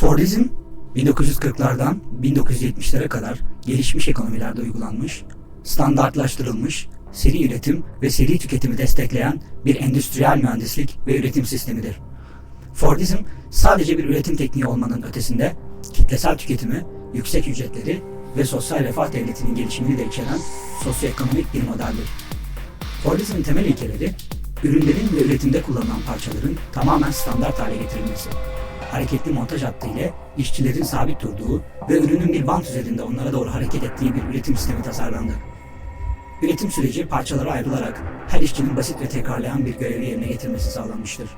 Fordizm 1940'lardan 1970'lere kadar gelişmiş ekonomilerde uygulanmış, standartlaştırılmış, seri üretim ve seri tüketimi destekleyen bir endüstriyel mühendislik ve üretim sistemidir. Fordizm sadece bir üretim tekniği olmanın ötesinde kitlesel tüketimi, yüksek ücretleri ve sosyal refah devletinin gelişimini de içeren sosyoekonomik bir modeldir. Fordizmin temel ilkeleri, ürünlerin ve üretimde kullanılan parçaların tamamen standart hale getirilmesi, hareketli montaj hattı ile işçilerin sabit durduğu ve ürünün bir bant üzerinde onlara doğru hareket ettiği bir üretim sistemi tasarlandı. Üretim süreci parçalara ayrılarak her işçinin basit ve tekrarlayan bir görevi yerine getirmesi sağlanmıştır.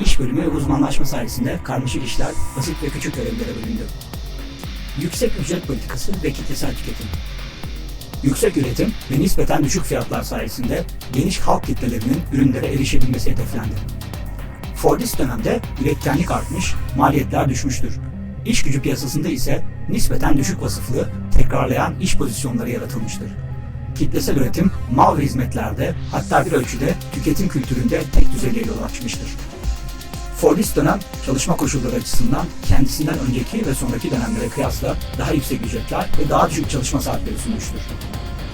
İş bölümü ve uzmanlaşma sayesinde karmaşık işler basit ve küçük görevlere bölündü. Yüksek ücret politikası ve kitlesel tüketim. Yüksek üretim ve nispeten düşük fiyatlar sayesinde geniş halk kitlelerinin ürünlere erişebilmesi hedeflendi. Fordist dönemde üretkenlik artmış, maliyetler düşmüştür. İş gücü piyasasında ise nispeten düşük vasıflı, tekrarlayan iş pozisyonları yaratılmıştır. Kitlesel üretim mal ve hizmetlerde hatta bir ölçüde tüketim kültüründe tek düzeliğe yol açmıştır. Fordist dönem çalışma koşulları açısından kendisinden önceki ve sonraki dönemlere kıyasla daha yüksek ücretler ve daha düşük çalışma saatleri sunmuştur.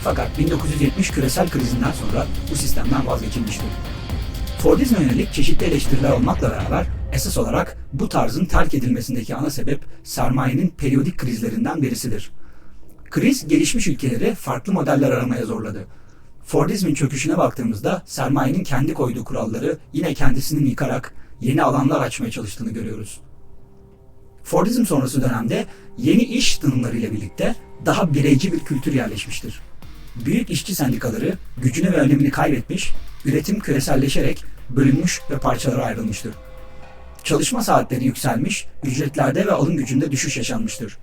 Fakat 1970 küresel krizinden sonra bu sistemden vazgeçilmiştir. Fordizme yönelik çeşitli eleştiriler olmakla beraber esas olarak bu tarzın terk edilmesindeki ana sebep sermayenin periyodik krizlerinden birisidir. Kriz gelişmiş ülkeleri farklı modeller aramaya zorladı. Fordizmin çöküşüne baktığımızda sermayenin kendi koyduğu kuralları yine kendisinin yıkarak yeni alanlar açmaya çalıştığını görüyoruz. Fordizm sonrası dönemde yeni iş tanımlarıyla birlikte daha bireyci bir kültür yerleşmiştir. Büyük işçi sendikaları gücünü ve önemini kaybetmiş, üretim küreselleşerek bölünmüş ve parçalara ayrılmıştır. Çalışma saatleri yükselmiş, ücretlerde ve alım gücünde düşüş yaşanmıştır.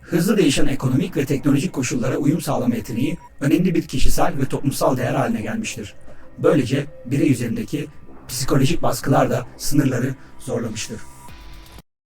Hızlı değişen ekonomik ve teknolojik koşullara uyum sağlama yeteneği önemli bir kişisel ve toplumsal değer haline gelmiştir. Böylece birey üzerindeki psikolojik baskılar da sınırları zorlamıştır.